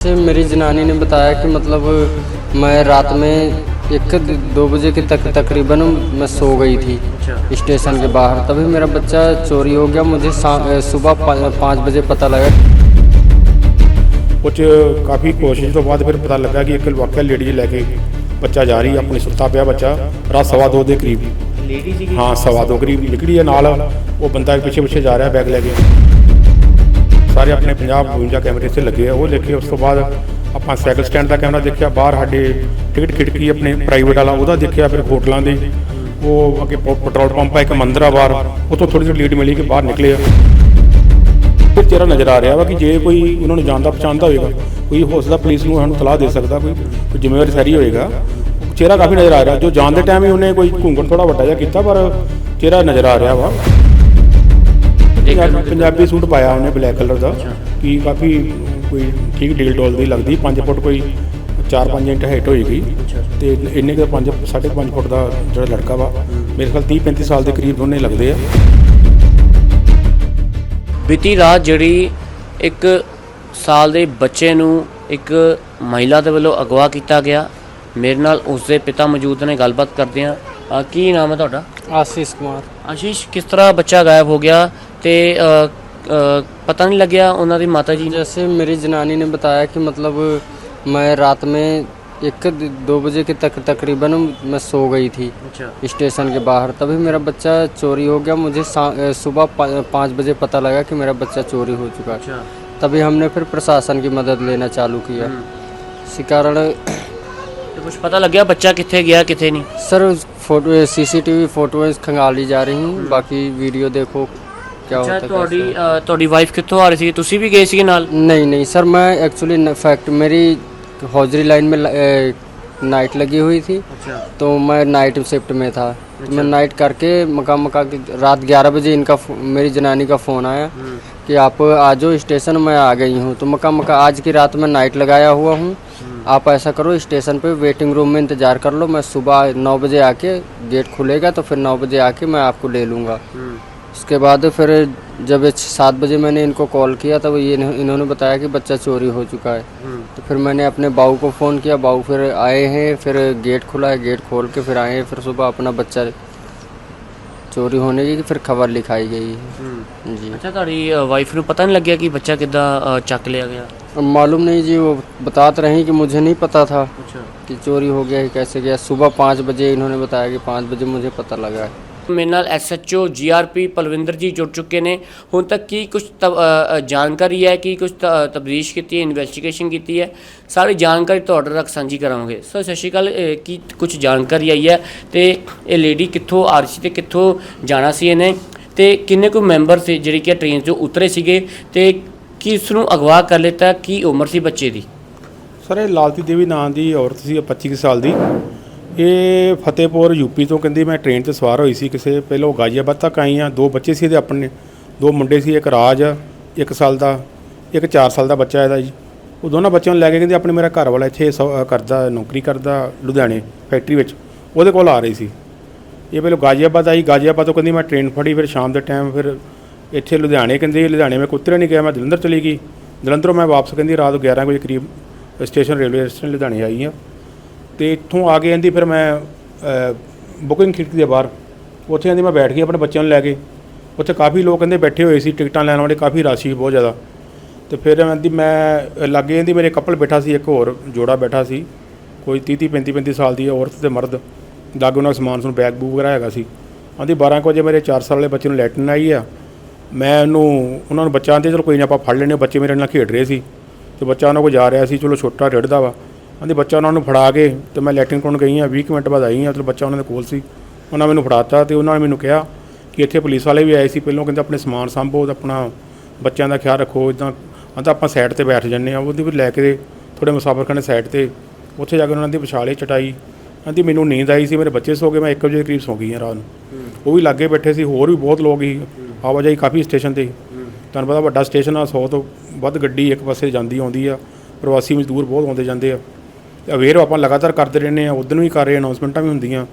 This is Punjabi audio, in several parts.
से मेरी जनानी ने बताया कि मतलब मैं रात में एक दो बजे के तक तकरीबन मैं सो गई थी स्टेशन के बाहर तभी मेरा बच्चा चोरी हो गया मुझे शा- सुबह पा- पाँच बजे पता लगा ਕੁਝ ਕਾਫੀ ਕੋਸ਼ਿਸ਼ ਤੋਂ ਬਾਅਦ ਫਿਰ ਪਤਾ ਲੱਗਾ ਕਿ ਇੱਕ ਵਾਕਿਆ ਲੇਡੀ ਲੈ ਕੇ ਬੱਚਾ ਜਾ ਰਹੀ ਆਪਣੀ ਸੁੱਤਾ ਪਿਆ ਬੱਚਾ ਰਾਤ ਸਵਾ ਦੋ ਦੇ ਕਰੀਬ ਲੇਡੀ ਸੀ ਹਾਂ ਸਵਾ ਦੋ ਕਰੀਬ ਨਿਕਲੀ ਹੈ ਨਾਲ ਉਹ ਬੰਦਾ ਪਿੱਛੇ ਪਿੱਛੇ ਜਾ ਰਿਹਾ ਬੈਗ ਲੈ ਕੇ ਸਾਰੇ ਆਪਣੇ 50 52 ਕੈਮਰੇ ਇੱਥੇ ਲੱਗੇ ਆ। ਉਹ ਦੇਖੇ, ਉਸ ਤੋਂ ਬਾਅਦ ਆਪਾਂ ਸਾਈਕਲ ਸਟੈਂਡ ਦਾ ਕੈਮਰਾ ਦੇਖਿਆ, ਬਾਹਰ ਸਾਡੇ ਟਿਕਟ ਖਿੜਕੀ ਆਪਣੇ ਪ੍ਰਾਈਵੇਟ ਵਾਲਾ, ਉਹਦਾ ਦੇਖਿਆ ਫਿਰ ਹੋਟਲਾਂ ਦੇ। ਉਹ ਅੱਗੇ ਪੈਟਰੋਲ ਪੰਪ ਆ, ਇੱਕ ਮੰਦਿਰ ਆ ਬਾਹਰ, ਉੱਥੋਂ ਥੋੜੀ ਜਿਹੀ ਲੀਡ ਮਿਲੀ ਕਿ ਬਾਹਰ ਨਿਕਲੇ ਆ। ਫਿਰ ਚਿਹਰਾ ਨਜ਼ਰ ਆ ਰਿਹਾ ਵਾ ਕਿ ਜੇ ਕੋਈ ਉਹਨਾਂ ਨੂੰ ਜਾਣਦਾ ਪਛਾਣਦਾ ਹੋਏਗਾ, ਕੋਈ ਹੋ ਸਕਦਾ ਪੁਲਿਸ ਨੂੰ ਸਾਨੂੰ ਤਲਾਹ ਦੇ ਸਕਦਾ, ਕੋਈ ਕੋਈ ਜ਼ਿੰਮੇਵਾਰੀ ਸਾਰੀ ਹੋਏਗਾ। ਚਿਹਰਾ ਕਾਫੀ ਨਜ਼ਰ ਆ ਰਿਹਾ। ਜੋ ਜਾਣ ਦੇ ਟਾਈਮ ਹੀ ਉਹਨੇ ਕੋਈ ਘੁੰਗਣ ਥੋੜਾ ਵੱਡਾ ਜਿਹਾ ਕੀਤਾ, ਪਰ ਚਿਹਰਾ ਨਜ਼ਰ ਆ ਰਿਹਾ ਵਾ। ਪੰਜਾਬੀ ਸੂਟ ਪਾਇਆ ਉਹਨੇ ਬਲੈਕ ਕਲਰ ਦਾ। ਕਿ ਕਾਫੀ ਕੋਈ ਠੀਕ ਡੀਲ ਡੋਲ ਦੀ ਲੱਗਦੀ। 5 ਫੁੱਟ ਕੋਈ 4-5 ਇੰਚ ਹਾਈਟ ਹੋਏਗੀ ਤੇ ਇੰਨੇ ਕੁ 5 5.5 ਫੁੱਟ ਦਾ ਜਿਹੜਾ ਲੜਕਾ ਵਾ ਮੇਰੇ ਖਿਆਲ 30-35 ਸਾਲ ਦੇ ਕਰੀਬ ਦੋਨੇ ਲੱਗਦੇ ਆ। ਬੀਤੀ ਰਾਤ ਜਿਹੜੀ ਇੱਕ ਸਾਲ ਦੇ ਬੱਚੇ ਨੂੰ ਇੱਕ ਮਹਿਲਾ ਦੇ ਵੱਲੋਂ ਅਗਵਾ ਕੀਤਾ ਗਿਆ। ਮੇਰੇ ਨਾਲ ਉਸ ਦੇ ਪਿਤਾ ਮੌਜੂਦ ਨੇ ਗੱਲਬਾਤ ਕਰਦੇ ਆ ਕੀ ਨਾਮ ਹੈ ਤੁਹਾਡਾ? ਆਸ਼ੀਸ਼ ਕੁਮਾਰ। ਆਸ਼ੀਸ਼ ਕਿਸ ਤਰ੍ਹਾਂ ਬੱਚਾ ਗਾਇਬ ਹੋ ਗਿਆ? ਤੇ ਅ, ਅ, ਪਤਾ ਨਹੀਂ ਲੱਗਿਆ ਉਹਨਾਂ ਦੀ ਮਾਤਾ ਜੀ ਨੇ जैसे मेरी जनानी ने बताया कि मतलब मैं रात में एक दो बजे के तक तकरीबन मैं सो गई थी ਅੱਛਾ स्टेशन के बाहर तभी मेरा बच्चा चोरी हो गया मुझे सा- अ, सुबह पा- पाँच बजे पता लगा कि मेरा बच्चा चोरी हो चुका है ਅੱਛਾ तभी हमने फिर प्रशासन की मदद लेना चालू किया इसी कारण ਤੇ ਕੁਝ ਪਤਾ ਲੱਗਿਆ ਬੱਚਾ ਕਿੱਥੇ ਗਿਆ ਕਿੱਥੇ ਨਹੀਂ सर फोटो सीसीटीवी फोटोज खंगाली जा रही हैं बाकी वीडियो देखो क्या ਅੱਛਾ होता है ਤੁਹਾਡੀ कैसे। ਅ, ਤੁਹਾਡੀ ਵਾਈਫ ਕਿੱਥੋਂ ਆ ਰਹੀ ਸੀ ਤੁਸੀਂ ਵੀ ਗਏ ਸੀਗੇ ਨਾਲ नहीं नहीं सर मैं एक्चुअली फैक्ट मेरी हौजरी लाइन में नाइट लगी हुई थी ਅੱਛਾ तो मैं नाइट शिफ्ट में था तो मैं नाइट करके मका मका के रात 11 बजे इनका फो- मेरी जनानी का फ़ोन आया कि आप आ जाओ स्टेशन मैं आ गई हूँ तो मका मका आज की रात में नाइट लगाया हुआ हूँ आप ऐसा करो स्टेशन पे वेटिंग रूम में इंतज़ार कर लो मैं सुबह नौ बजे आके गेट खुलेगा तो फिर नौ बजे आके मैं आपको ले लूँगा उसके बाद फिर जब ये सात बजे मैंने इनको कॉल किया तब ये इन्होंने बताया कि बच्चा चोरी हो चुका है तो फिर मैंने अपने बाऊ को फ़ोन किया बाऊ फिर आए हैं फिर गेट खुला है गेट खोल के फिर आए हैं फिर सुबह अपना बच्चा चोरी होने की फिर खबर लिखाई गई है जी ਅੱਛਾ ਤੁਹਾਡੀ ਵਾਈਫ ਨੂੰ ਪਤਾ ਨਹੀਂ ਲੱਗਿਆ ਕਿ ਬੱਚਾ ਕਿੱਦਾਂ ਅ, ਚੱਕ ਲਿਆ ਗਿਆ अब मालूम नहीं जी वो बताते रहे कि मुझे नहीं पता था ਅੱਛਾ कि चोरी हो गया कि कैसे गया सुबह पाँच बजे इन्होंने बताया कि पाँच बजे मुझे पता लगा है ਮੇਰੇ ਨਾਲ ਐਸਐਚਓ ਜੀਆਰਪੀ ਪਲਵਿੰਦਰ ਜੀ ਜੁੜ ਚੁੱਕੇ ਨੇ। ਹੁਣ ਤੱਕ ਕੀ ਕੁਝ ਜਾਣਕਾਰੀ ਹੈ, ਕੀ ਕੁਝ ਤਬਦੀਸ਼ ਕੀਤੀ ਹੈ ਇਨਵੈਸਟੀਗੇਸ਼ਨ ਕੀਤੀ ਹੈ, ਸਾਰੀ ਜਾਣਕਾਰੀ ਤੁਹਾਡੇ ਤੱਕ ਸਾਂਝੀ ਕਰਾਂਗੇ। ਸਰ ਸਤਿ ਸ਼੍ਰੀ ਅਕਾਲ ਕੀ ਕੁਝ ਜਾਣਕਾਰੀ ਆਈ ਹੈ ਤੇ ਇਹ ਲੇਡੀ ਕਿੱਥੋਂ ਆ ਰਹੀ ਸੀ ਤੇ ਕਿੱਥੋਂ ਜਾਣਾ ਸੀ ਇਹਨੇ? ਤੇ ਕਿੰਨੇ ਕੁ ਮੈਂਬਰ ਸੀ ਜਿਹੜੇ ਕਿ ਟ੍ਰੇਨ 'ਚੋਂ ਉਤਰੇ ਸੀਗੇ? ਤੇ ਕਿਸ ਨੂੰ ਅਗਵਾ ਕਰ ਲਿੱਤਾ? ਕੀ ਉਮਰ ਸੀ ਬੱਚੇ ਦੀ? ਸਰ, ਇਹ ਲਾਲਤੀ ਦੇਵੀ ਨਾਂ ਦੀ ਔਰਤ ਸੀ 25 ਕੁ ਸਾਲ ਦੀ। ਇਹ ਫਤਿਹਪੁਰ ਯੂਪੀ ਤੋਂ ਕਹਿੰਦੀ ਮੈਂ ਟ੍ਰੇਨ 'ਤੇ ਸਵਾਰ ਹੋਈ ਸੀ ਕਿਸੇ ਪਹਿਲੋਂ ਗਾਜ਼ੀਆਬਾਦ ਤੱਕ ਆਈ ਆ ਦੋ ਬੱਚੇ ਸੀ ਇਹਦੇ ਆਪਣੇ ਦੋ ਮੁੰਡੇ ਸੀ ਇੱਕ ਰਾਜ ਆ, ਇੱਕ ਸਾਲ ਦਾ ਇੱਕ 4 ਸਾਲ ਦਾ ਬੱਚਾ ਇਹਦਾ ਜੀ। ਉਹ ਦੋਨਾਂ ਬੱਚਿਆਂ ਨੂੰ ਲੈ ਕੇ ਕਹਿੰਦੀ ਆਪਣੇ ਮੇਰਾ ਘਰ ਵਾਲਾ ਇੱਥੇ ਸ- ਕਰਦਾ ਨੌਕਰੀ ਕਰਦਾ ਲੁਧਿਆਣੇ ਫੈਕਟਰੀ ਵਿੱਚ। ਉਹਦੇ ਕੋਲ ਆ ਰਹੀ ਸੀ। ਇਹ ਪਹਿਲਾਂ ਗਾਜ਼ੀਆਬਾਦ ਆਈ। ਗਾਜ਼ੀਆਬਾਦ ਤੋਂ ਕਹਿੰਦੀ ਮੈਂ ਟ੍ਰੇਨ ਫੜੀ ਫਿਰ ਸ਼ਾਮ ਦੇ ਟਾਈਮ ਫਿਰ ਇੱਥੇ ਲੁਧਿਆਣੇ ਕਹਿੰਦੀ ਲੁਧਿਆਣੇ ਮੈਂ ਕੁੱਤਰੇ ਨਹੀਂ ਗਿਆ ਮੈਂ ਜਲੰਧਰ ਚਲੀ ਗਈ। ਜਲੰਧਰੋਂ ਮੈਂ ਵਾਪਸ ਕਹਿੰਦੀ ਰਾਤ 11 ਵਜੇ ਕਰੀਬ ਸਟੇਸ਼ਨ ਰੇਲਵੇ ਸਟੇਸ਼ਨ ਲੁਧਿਆਣੇ ਆਈ ਹਾਂ। ਤੇ ਇੱਥੋਂ ਆ ਕੇ ਕਹਿੰਦੀ, ਫਿਰ ਮੈਂ ਬੁਕਿੰਗ ਖਿੜਕੀ ਦੇ ਬਾਹਰ। ਉੱਥੇ ਕਹਿੰਦੀ, ਮੈਂ ਬੈਠ ਗਈ ਆਪਣੇ ਬੱਚਿਆਂ ਨੂੰ ਲੈ ਕੇ। ਉੱਥੇ ਕਾਫੀ ਲੋਕ ਕਹਿੰਦੇ ਬੈਠੇ ਹੋਏ ਸੀ, ਟਿਕਟਾਂ ਲੈਣ ਵਾਲੇ ਕਾਫੀ ਰਾਸ਼ੀ ਸੀ, ਬਹੁਤ ਜ਼ਿਆਦਾ। ਤੇ ਫਿਰ ਕਹਿੰਦੀ, ਮੈਂ ਲਾਗੇ ਕਹਿੰਦੀ, ਮੇਰੇ ਕਪਲ ਬੈਠਾ ਸੀ, ਇੱਕ ਹੋਰ ਜੋੜਾ ਬੈਠਾ ਸੀ। ਕੋਈ 30 30 35 35 ਸਾਲ ਦੀ ਔਰਤ ਤੇ ਮਰਦ। ਲਾਗੇ ਉਹਨਾਂ ਸਮਾਨ ਸੁਣ ਬੈਗ ਬੂਗ ਵਗੈਰਾ ਹੈਗਾ ਸੀ। ਆਂਦੀ 12 ਕੁ ਵਜੇ ਮੇਰੇ 4 ਸਾਲ ਵਾਲੇ ਬੱਚੇ ਨੂੰ ਲੈਟਰਨ ਆਈ ਆ। ਮੈਂ ਉਹਨੂੰ, ਉਹਨਾਂ ਨੂੰ ਬੱਚਾ ਆਂਦੇ ਚਲੋ ਕੋਈ ਨਾ, ਆਪਾਂ ਫੜ ਲੈਣੇ ਬੱਚੇ ਮੇਰੇ ਨਾਲ ਖੇਡ ਰਹੇ ਸੀ। ਤੇ ਬੱਚਾ ਉਹਨਾਂ ਕੋਲ ਜਾ ਰਿਹਾ ਸੀ, ਚਲੋ ਛੋਟਾ ਰਿੜਦਾ ਵਾ। ਆਂਦੀ ਬੱਚਾ ਉਹਨਾਂ ਨੂੰ ਫੜਾ ਕੇ ਤੇ ਮੈਂ ਲੈਟਰਿੰਗ ਕਰਨ ਗਈ ਆ 20 ਕੁ ਮਿੰਟ ਬਾਅਦ ਆਈ ਆ ਤੇ ਬੱਚਾ ਉਹਨਾਂ ਦੇ ਕੋਲ ਸੀ। ਉਹਨਾਂ ਮੈਨੂੰ ਫੜਾਤਾ ਤੇ ਉਹਨਾਂ ਨੇ ਮੈਨੂੰ ਕਿਹਾ ਕਿ ਇੱਥੇ ਪੁਲਿਸ ਵਾਲੇ ਵੀ ਆਏ ਸੀ ਪਹਿਲਾਂ ਕਹਿੰਦੇ ਆਪਣੇ ਸਮਾਨ ਸੰਭੋ ਤੇ ਆਪਣਾ ਬੱਚਿਆਂ ਦਾ ਖਿਆਲ ਰੱਖੋ ਇਦਾਂ ਆਂਦਾ ਆਪਾਂ ਸਾਈਡ ਤੇ ਬੈਠ ਜੰਨੇ ਆ ਉਹਦੀ ਵੀ ਲੈ ਕੇ ਥੋੜੇ ਮੁਸਾਫਰ ਖਾਨੇ ਸਾਈਡ ਤੇ। ਉੱਥੇ ਜਾ ਕੇ ਉਹਨਾਂ ਦੀ ਵਿਛਾਲੇ ਚਟਾਈ ਆਂਦੀ ਮੈਨੂੰ ਨੀਂਦ ਆਈ ਸੀ ਮੇਰੇ ਬੱਚੇ ਸੋ ਗਏ ਮੈਂ 1 ਵਜੇ ਦੇ ਕਰੀਬ ਸੌ ਗਈ ਹਾਂ ਰਾਤ ਨੂੰ। ਉਹ ਵੀ ਲਾਗੇ ਬੈਠੇ ਸੀ ਹੋਰ ਵੀ ਬਹੁਤ ਲੋਕ ਸੀ ਆਵਾਜਾਈ ਕਾਫੀ ਸਟੇਸ਼ਨ ਤੇ। ਤੁਹਾਨੂੰ ਪਤਾ ਵੱਡਾ ਸਟੇਸ਼ਨ ਆ 100 ਤੋਂ ਵੱਧ ਗੱਡੀ ਇੱਕ ਪਾਸੇ ਜਾਂਦੀ ਆਉਂਦੀ ਆ ਪ੍ਰਵਾਸੀ ਮਜ਼ਦੂਰ ਬਹੁਤ ਆਉਂਦੇ ਜਾਂਦੇ ਆ। ਅਵੇਅਰ ਆਪਾਂ ਲਗਾਤਾਰ ਕਰਦੇ ਰਹਿੰਦੇ ਆ ਉਦੋਂ ਵੀ ਕਰ ਰਹੇ ਅਨਾਉਂਸਮੈਂਟਾਂ ਵੀ ਹੁੰਦੀਆਂ।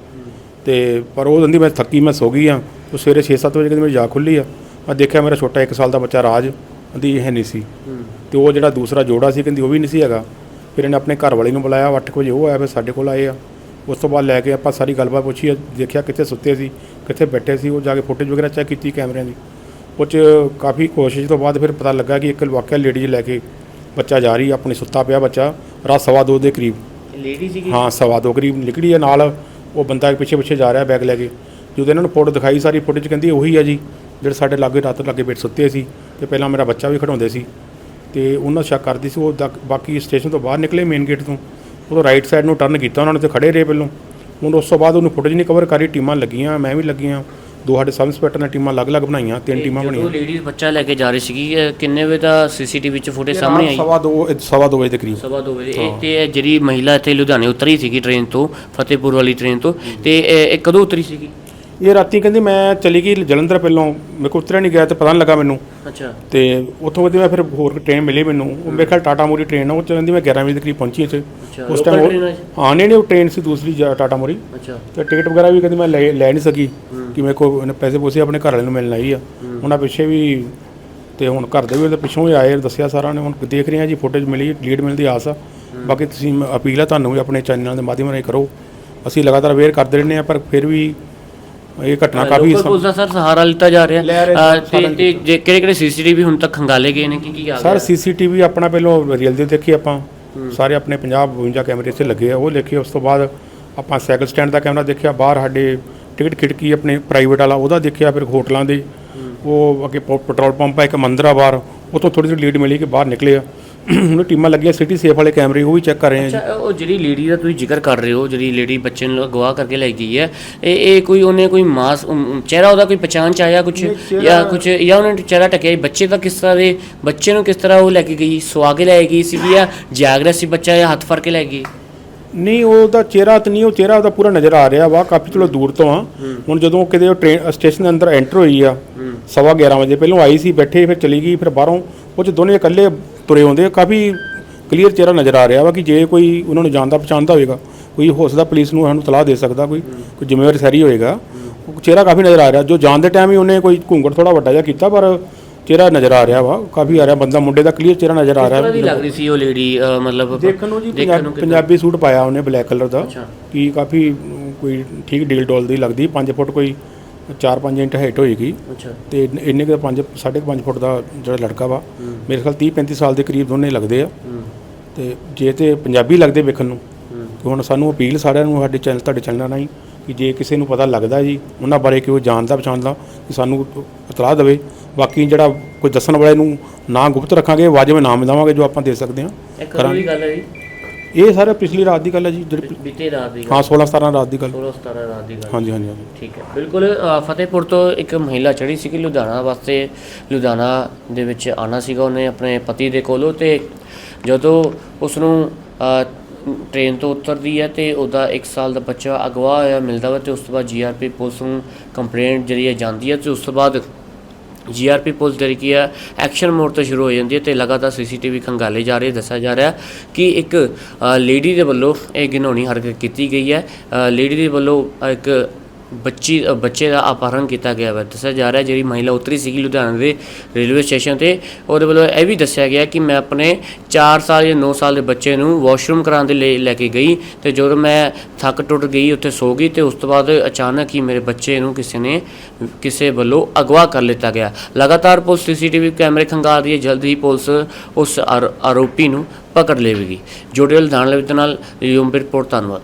ਤੇ ਪਰ ਉਹ ਕਹਿੰਦੀ ਮੈਂ ਥੱਕੀ ਮੈਂ ਸੋ ਗਈ ਆ ਉਹ ਸਵੇਰੇ 6-7 ਵਜੇ ਕਹਿੰਦੀ ਮੇਰੀ ਜਾਗ ਖੁੱਲੀ ਆ। ਮੈਂ ਦੇਖਿਆ ਮੇਰਾ ਛੋਟਾ 1 ਸਾਲ ਦਾ ਬੱਚਾ ਰਾਜ, ਕਹਿੰਦੀ ਇਹ ਨਹੀਂ ਸੀ। ਤੇ ਉਹ ਜਿਹੜਾ ਦੂਸਰਾ ਜੋੜਾ ਸੀ, ਕਹਿੰਦੀ ਉਹ ਵੀ ਨਹੀਂ ਸੀ ਹੈਗਾ। ਫਿਰ ਇਹਨੇ ਆਪਣੇ ਘਰ ਵਾਲੇ ਨੂੰ ਬੁਲਾਇਆ 8 ਵਜੇ ਉਹ ਆਇਆ, ਫਿਰ ਸਾਡੇ ਕੋਲ ਆਏ ਆ। ਉਸ ਤੋਂ ਬਾਅਦ ਲੈ ਕੇ ਆਪਾਂ ਸਾਰੀ ਗੱਲਬਾਤ ਪੁੱਛੀ, ਦੇਖਿਆ ਕਿੱਥੇ ਸੁੱਤੇ ਸੀ, ਕਿੱਥੇ ਬੈਠੇ ਸੀ, ਉਹ ਜਾ ਕੇ ਫੁਟੇਜ ਵਗੈਰਾ ਚੈੱਕ ਕੀਤੀ ਕੈਮਰਿਆਂ ਦੀ। ਉਹ 'ਚ ਕਾਫੀ ਕੋਸ਼ਿਸ਼ ਤੋਂ ਬਾਅਦ ਫਿਰ ਪਤਾ ਲੱਗਾ ਕਿ ਇੱਕ ਵਾਕਿਆ ਲੇਡੀਜ਼ ਲੈ ਕੇ ਬੱਚਾ ਜਾ ਰਹੀ ਆਪਣੀ ਸੁੱਤਾ ਪਿਆ ਬੱਚਾ। ਰਾਤ ਸਵਾ ਦੋ ਦੇ ਕਰੀਬ। ਲੇਡੀ ਸੀਗੀ? ਹਾਂ ਸਵਾ ਦੋ ਕਰੀਬ ਨਿਕਲੀ ਹੈ ਨਾਲ। ਉਹ ਬੰਦਾ ਪਿੱਛੇ ਪਿੱਛੇ ਜਾ ਰਿਹਾ ਬੈਗ ਲੈ ਕੇ। ਜਦੋਂ ਇਹਨਾਂ ਨੂੰ ਫੋਟੋ ਦਿਖਾਈ ਸਾਰੀ ਫੁਟੇਜ ਕਹਿੰਦੀ ਉਹੀ ਆ ਜੀ ਜਿਹੜੇ ਸਾਡੇ ਲਾਗੇ ਰਾਤ ਲਾਗੇ ਬੈਠ ਸੁੱਤੇ ਸੀ। ਤੇ ਪਹਿਲਾਂ ਮੇਰਾ ਬੱਚਾ ਵੀ ਖੜਾਉਂਦੇ ਸੀ। ਤੇ ਉਹਨਾਂ ਸ਼ੱਕ ਕਰਦੀ ਸੀ ਉਹ ਦਕ- ਬਾਕੀ ਸਟੇਸ਼ਨ ਤੋਂ ਬਾਹਰ ਨਿਕਲੇ ਮੇਨ ਗੇਟ ਤੋਂ। ਉਦੋਂ ਰਾਈਟ ਸਾਈਡ ਨੂੰ ਟਰਨ ਕੀਤਾ ਉਹਨਾਂ ਨੇ ਤੇ ਖੜੇ ਰਹੇ ਪਹਿਲੋਂ। ਹੁਣ ਉਸ ਤੋਂ ਬਾਅਦ ਉਹਨੂੰ ਫੁਟੇਜ ਨਹੀਂ ਕਵਰ ਕਰੀ ਟੀਮਾਂ ਲੱਗੀਆਂ ਮੈਂ ਵੀ ਲੱਗੀਆਂ। ਦੋ ਸਾਡੇ ਸਬ ਇੰਸਪੈਕਟਰ ਨੇ ਟੀਮਾਂ ਅਲੱਗ-ਅਲੱਗ ਬਣਾਈਆਂ ਤਿੰਨ ਟੀਮਾਂ ਬਣੀਆਂ। ਲੇਡੀ ਬੱਚਾ ਲੈ ਕੇ ਜਾ ਰਹੀ ਸੀਗੀ ਇਹ ਕਿੰਨੇ ਵਜੇ ਦਾ ਸੀਸੀਟੀਵੀ 'ਚ ਫੁਟੇਜ ਸਾਹਮਣੇ ਆਈ? ਸਵਾ ਦੋ ਸਵਾ ਦੋ ਵਜੇ ਦੇ ਕਰੀਬ। ਸਵਾ ਦੋ ਵਜੇ। ਇਹ ਤੇ ਇਹ ਜਿਹੜੀ ਮਹਿਲਾ ਇੱਥੇ ਲੁਧਿਆਣੇ ਉਤਰੀ ਸੀਗੀ ਟ੍ਰੇਨ ਤੋਂ ਫਤਿਹਪੁਰ ਵਾਲੀ ਟ੍ਰੇਨ ਤੋਂ ਤੇ ਇਹ ਇਹ ਕਦੋਂ ਉਤਰੀ ਸੀਗੀ? ਇਹ ਰਾਤੀ ਕਹਿੰਦੀ ਮੈਂ ਚਲੀ ਗਈ ਜਲੰਧਰ ਪਹਿਲੋਂ ਮੇਰੇ ਕੋਲ ਉਤਰਿਆ ਨਹੀਂ ਗਿਆ ਤੇ ਪਤਾ ਨਹੀਂ ਲੱਗਾ ਮੈਨੂੰ। ਅੱਛਾ। ਤੇ ਉੱਥੋਂ ਕਹਿੰਦੀ ਮੈਂ ਫਿਰ ਹੋਰ ਟ੍ਰੇਨ ਮਿਲੀ ਮੈਨੂੰ। ਉਹ ਮੇਰੇ ਖਿਆਲ ਟਾਟਾ ਮੋਰੀ ਟ੍ਰੇਨ ਆ ਉਹ ਚ ਕਹਿੰਦੀ ਮੈਂ 11 ਵਜੇ ਦੇ ਕਰੀਬ ਪਹੁੰਚੀ ਇੱਥੇ। ਉਸ ਟਾਈਮ? ਹਾਂ ਨਹੀਂ ਨਹੀਂ ਉਹ ਟ੍ਰੇਨ ਸੀ ਦੂਸਰੀ ਟਾਟਾ ਮੋਰੀ। ਅੱਛਾ। ਤੇ ਟਿਕਟ ਵਗੈਰਾ ਵੀ ਕਹਿੰਦੀ ਮੈਂ ਲੈ ਲੈ ਨਹੀਂ ਸਕੀ। ਕਿ ਮੇਰੇ ਕੋਲ ਉਹਨੇ ਪੈਸੇ ਪੂਸੇ ਆਪਣੇ ਘਰ ਵਾਲੇ ਨੂੰ ਮਿਲਣ ਆਈ ਆ। ਉਹਨਾਂ ਪਿੱਛੇ ਵੀ ਤੇ ਹੁਣ ਘਰ ਦੇ ਵੀ ਉਹਦੇ ਪਿੱਛੋਂ ਹੀ ਆਏ ਦੱਸਿਆ ਸਾਰਾ ਨੇ ਹੁਣ ਦੇਖ ਰਹੇ ਆ ਜੀ ਫੁਟੇਜ ਮਿਲੀ ਲੀਡ ਮਿਲਣ ਦੀ ਆਸ ਆ। ਬਾਕੀ ਤੁਸੀਂ ਅਪੀਲ ਆ ਤੁਹਾਨੂੰ ਵੀ ਆਪਣੇ ਚੈਨਲਾਂ ਦੇ ਮਾਧਿਅਮ ਰਾਹੀਂ ਕਰੋ। ਅਸੀਂ ਲਗਾਤਾਰ ਅਵੇਅਰ ਕਰਦੇ ਰਹਿੰਦੇ ਆ ਪਰ ਫਿਰ ਵੀ ਇਹ ਘਟਨਾ ਕਾਫੀ ਲੋਕਲ ਪੁਲਿਸ ਦਾ ਸਰ ਸਹਾਰਾ ਲਿੱਤਾ ਜਾ ਰਿਹਾ। ਲੈ ਰਹੇ ਅਹ, ਸਰ, ਤੇ ਜੇ ਕਿਹੜੇ ਕਿਹੜੇ ਸੀਸੀਟੀਵੀ ਹੁਣ ਤੱਕ ਖੰਗਾਲੇ ਗਏ ਨੇ? ਕੀ ਕੀ ਆ ਸਰ ਸੀਸੀਟੀਵੀ ਆਪਣਾ ਪਹਿਲਾਂ ਰੀਅਲ ਦੇ ਦੇਖੀ ਆਪਾਂ। ਸਾਰੇ ਆਪਣੇ 50 52 ਕੈਮਰੇ ਇੱਥੇ ਲੱਗੇ ਆ। ਉਹ ਦੇਖੇ ਉਸ ਤੋਂ ਬਾਅਦ ਆਪਾਂ ਸਾਈਕਲ ਸਟੈਂਡ ਦਾ ਕੈਮਰਾ ਦੇਖਿਆ। ਬਾਹਰ ਸਾਡੇ ਟਿਕਟ ਖਿੜਕੀ ਆਪਣੇ ਪ੍ਰਾਈਵੇਟ ਵਾਲਾ ਉਹਦਾ ਦੇਖਿਆ ਫਿਰ ਹੋਟਲਾਂ ਦੇ। ਉਹ ਅੱਗੇ ਪ- ਪੈਟਰੋਲ ਪੰਪ ਆ ਇੱਕ ਮੰਦਿਰ ਆ ਬਾਹਰ। ਉੱਥੋਂ ਥੋੜੀ ਜਿਹੀ ਲੀਡ ਮਿਲੀ ਕਿ ਬਾਹਰ ਨਿਕਲੇ ਆ। ਹੁਣ ਟੀਮਾਂ ਲੱਗੀਆਂ ਸਿਟੀ ਸੇਫ ਵਾਲੇ ਕੈਮਰੇ ਉਹ ਵੀ ਚੈੱਕ ਕਰ ਰਹੇ ਆ ਜੀ। ਅੱਛਾ ਉਹ ਜਿਹੜੀ ਲੇਡੀ ਦਾ ਤੁਸੀਂ ਜ਼ਿਕਰ ਕਰ ਰਹੇ ਹੋ ਜਿਹੜੀ ਲੇਡੀ ਬੱਚੇ ਨੂੰ ਅਗਵਾ ਕਰਕੇ ਲੈ ਗਈ ਹੈ ਇਹ ਇਹ ਕੋਈ ਉਹਨੇ ਕੋਈ ਮਾਸ ਉਮ, ਚਿਹਰਾ ਉਹਦਾ ਕੋਈ ਪਛਾਣ ਚ ਆਇਆ ਕੁਝ ਜਾਂ ਕੁਝ ਜਾਂ ਉਹਨੇ ਚਿਹਰਾ ਟਕਿਆ? ਬੱਚੇ ਦਾ ਕਿਸ ਤਰ੍ਹਾਂ ਦੇ ਬੱਚੇ ਨੂੰ ਕਿਸ ਤਰ੍ਹਾਂ ਉਹ ਲੈ ਕੇ ਗਈ? ਸੁਆ ਕੇ ਲੈ ਗਈ ਸੀ ਜਾਂ ਜਾਗ ਰਿਹਾ ਸੀ ਬੱਚਾ ਜਾਂ ਹੱਥ ਫੜ ਕੇ ਲੈ ਗਈ? ਨਹੀਂ ਉਹਦਾ ਚਿਹਰਾ ਤਾਂ ਨਹੀਂ ਉਹ ਚਿਹਰਾ ਉਹਦਾ ਪੂਰਾ ਨਜ਼ਰ ਆ ਰਿਹਾ ਵਾ ਕਾਫੀ ਚਲੋ ਦੂਰ ਤੋਂ ਆ। ਹੁਣ ਜਦੋਂ ਕਿਤੇ ਉਹ ਟ੍ਰੇਨ ਸਟੇਸ਼ਨ ਦੇ ਅੰਦਰ ਐਂਟਰ ਹੋਈ ਆ ਸਵਾ 11 ਵਜੇ ਪਹਿਲਾਂ ਆਈ ਸੀ ਬੈਠੇ ਫਿਰ ਚਲੀ ਗਈ ਫਿਰ ਬਾਹਰੋਂ ਉਹ ਚ ਦੋਨੇ ਇਕੱਲੇ ਤੁਰੇ ਆਉਂਦੇ ਆ, ਕਾਫੀ ਕਲੀਅਰ ਚਿਹਰਾ ਨਜ਼ਰ ਆ ਰਿਹਾ ਵਾ ਕਿ ਜੇ ਕੋਈ ਉਹਨਾਂ ਨੂੰ ਜਾਣਦਾ ਪਛਾਣਦਾ ਹੋਵੇਗਾ ਕੋਈ ਹੋ ਸਕਦਾ ਪੁਲਿਸ ਨੂੰ ਸਾਨੂੰ ਤਲਾਹ ਦੇ ਸਕਦਾ ਕੋਈ ਕੋਈ ਜ਼ਿੰਮੇਵਾਰ ਸਹਿਰੀ ਹੋਏਗਾ ਉਹ ਚਿਹਰਾ ਕਾਫੀ ਨਜ਼ਰ ਆ ਰਿਹਾ। ਜੋ ਜਾਣ ਦੇ ਟਾਈਮ ਹੀ ਉਹਨੇ ਕੋਈ ਘੂੰਗਰ ਥੋੜਾ ਵੱਡਾ ਜਿਹਾ ਕੀਤਾ ਪਰ ਚਿਹਰਾ ਨਜ਼ਰ ਆ ਰਿਹਾ ਵਾ ਕਾਫੀ ਆ ਰਿਹਾ ਬੰਦਾ ਮੁੰਡੇ ਦਾ ਕਲੀਅਰ ਚਿਹਰਾ ਨਜ਼ਰ ਆ ਰਿਹਾ। ਲੱਗ ਰਹੀ ਸੀ ਉਹ ਲੇਡੀ ਮਤਲਬ ਦੇਖਣ ਨੂੰ ਜੀ ਪੰਜਾਬੀ ਸੂਟ ਪਾਇਆ ਉਹਨੇ ਬਲੈਕ ਕਲਰ ਦਾ ਕੀ ਕਾਫੀ ਕੋਈ ਠੀਕ ਡੀਲ ਡੋਲ ਦੀ ਲੱਗਦੀ 5 ਫੁੱਟ ਕੋਈ 4-5 ਇੰਚ ਹਾਈਟ ਹੋਏਗੀ। ਅੱਛਾ। ਤੇ ਇੰਨ- ਕੁ 5 5.5 ਫੁੱਟ ਦਾ ਜਿਹੜਾ ਲੜਕਾ ਵਾ ਮੇਰੇ ਖਿਆਲ 30 35 ਸਾਲ ਦੇ ਕਰੀਬ ਦੋਨੇ ਲੱਗਦੇ ਆ। ਤੇ ਜੇ ਤੇ ਪੰਜਾਬੀ ਲੱਗਦੇ ਵੇਖਣ ਨੂੰ ਤੇ ਹੁਣ ਸਾਨੂੰ ਅਪੀਲ ਸਾਰਿਆਂ ਨੂੰ ਸਾਡੇ ਚੈਨਲ ਤੁਹਾਡੇ ਚੈਨਲਾਂ ਰਾਹੀਂ ਕਿ ਜੇ ਕਿਸੇ ਨੂੰ ਪਤਾ ਲੱਗਦਾ ਜੀ ਉਹਨਾਂ ਬਾਰੇ ਕਿ ਉਹ ਜਾਣਦਾ ਪਛਾਣਦਾ ਕਿ ਸਾਨੂੰ ਇਤਲਾਹ ਦੇਵੇ। ਬਾਕੀ ਜਿਹੜਾ ਕੋਈ ਦੱਸਣ ਵਾਲੇ ਨੂੰ ਨਾਂ ਗੁਪਤ ਰੱਖਾਂਗੇ ਵਾਜਬ ਇਨਾਮ ਦੇਵਾਂਗੇ ਜੋ ਆਪਾਂ ਦੇ ਸਕਦੇ ਹਾਂ। ਕਦੋਂ ਦੀ ਗੱਲ ਹੈ ਜੀ ਇਹ ਸਾਰੇ ਪਿਛਲੀ ਰਾਤ ਦੀ ਗੱਲ ਹੈ ਜੀ ਜਿਹੜੀ ਬੀਤੇ ਰਾਤ ਦੀ ਹਾਂ 16 17 ਰਾਤ ਦੀ ਗੱਲ। 16 17 ਰਾਤ ਦੀ ਗੱਲ ਹਾਂਜੀ ਹਾਂਜੀ ਹਾਂਜੀ। ਠੀਕ ਹੈ। ਬਿਲਕੁਲ ਅ, ਫਤਿਹਪੁਰ ਤੋਂ ਇੱਕ ਮਹਿਲਾ ਚੜੀ ਸੀ ਕਿ ਲੁਧਿਆਣਾ ਵਾਸਤੇ। ਲੁਧਿਆਣਾ ਦੇ ਵਿੱਚ ਆਣਾ ਸੀਗਾ ਉਹਨੇ ਆਪਣੇ ਪਤੀ ਦੇ ਕੋਲੋਂ ਤੇ ਜਦੋਂ ਉਸ ਨੂੰ ਟ੍ਰੇਨ ਤੋਂ ਉਤਰਦੀ ਹੈ ਤੇ ਉਹਦਾ 1 ਸਾਲ ਦਾ ਬੱਚਾ ਅਗਵਾ ਹੋਇਆ ਮਿਲਦਾ ਵਾ ਤੇ ਉਸ ਤੋਂ ਬਾਅਦ ਜੀਆਰਪੀ ਪੁਲਿਸ ਨੂੰ ਕੰਪਲੇਂਟ ਜਿਹੜੀ ਹੈ ਜਾਂਦੀ ਹੈ ਤੇ ਉਸ ਤੋਂ ਬਾਅਦ ਜੀਆਰਪੀ ਪੁਲਿਸ ਜਿਹੜੀ ਕੀ ਹੈ ਐਕਸ਼ਨ ਮੋਡ ਤੋਂ ਸ਼ੁਰੂ ਹੋ ਜਾਂਦੀ ਹੈ ਤੇ ਲਗਾਤਾਰ ਸੀਸੀਟੀਵੀ ਖੰਗਾਲੇ ਜਾ ਰਹੇ, ਦੱਸਿਆ ਜਾ ਰਿਹਾ ਕਿ ਇੱਕ ਲੇਡੀ ਦੇ ਵੱਲੋਂ ਇਹ ਘਿਨੌਣੀ ਹਰਕਤ ਕੀਤੀ ਗਈ ਹੈ। ਲੇਡੀ ਦੇ ਵੱਲੋਂ ਇੱਕ ਬੱਚੀ ਬੱਚੇ ਦਾ ਅਪਹਰਨ ਕੀਤਾ ਗਿਆ ਹੈ ਦੱਸਿਆ ਜਾ ਰਿਹਾ ਜਿਹੜੀ ਮਹਿਲਾ ਉਤਰੀ ਸੀਗੀ ਲੁਧਿਆਣਾ ਦੇ ਰੇਲਵੇ ਸਟੇਸ਼ਨ ਤੇ, ਉਹਦੇ ਵੱਲੋਂ ਇਹ ਵੀ ਦੱਸਿਆ ਗਿਆ ਕਿ ਮੈਂ ਆਪਣੇ 4 ਸਾਲ ਜਾਂ 9 ਸਾਲ ਦੇ ਬੱਚੇ ਨੂੰ ਵਾਸ਼ਰੂਮ ਕਰਾਉਣ ਦੇ ਲਈ ਲੈ ਕੇ ਗਈ ਤੇ ਜਦੋਂ ਮੈਂ ਥੱਕ ਟੁੱਟ ਗਈ, ਉੱਥੇ ਸੋ ਗਈ ਤੇ ਉਸ ਤੋਂ ਬਾਅਦ ਅਚਾਨਕ ਹੀ ਮੇਰੇ ਬੱਚੇ ਨੂੰ ਕਿਸੇ ਨੇ, ਕਿਸੇ ਵੱਲੋਂ ਅਗਵਾ ਕਰ ਲਿੱਤਾ ਗਿਆ। ਲਗਾਤਾਰ ਪੁਲਿਸ ਸੀਸੀਟੀਵੀ ਕੈਮਰੇ ਖੰਗਾਲ ਰਹੀ ਹੈ, ਜਲਦ ਹੀ ਪੁਲਿਸ ਉਸ ਆਰ- ਆਰੋਪੀ ਨੂੰ ਪਕੜ ਲਵੇਗੀ। ਜੋੜੇਲ ਦਾਣ ਦੇ ਨਾਲ, ਯੂਮ ਰਿਪੋਰਟ, ਧੰਨਵਾਦ।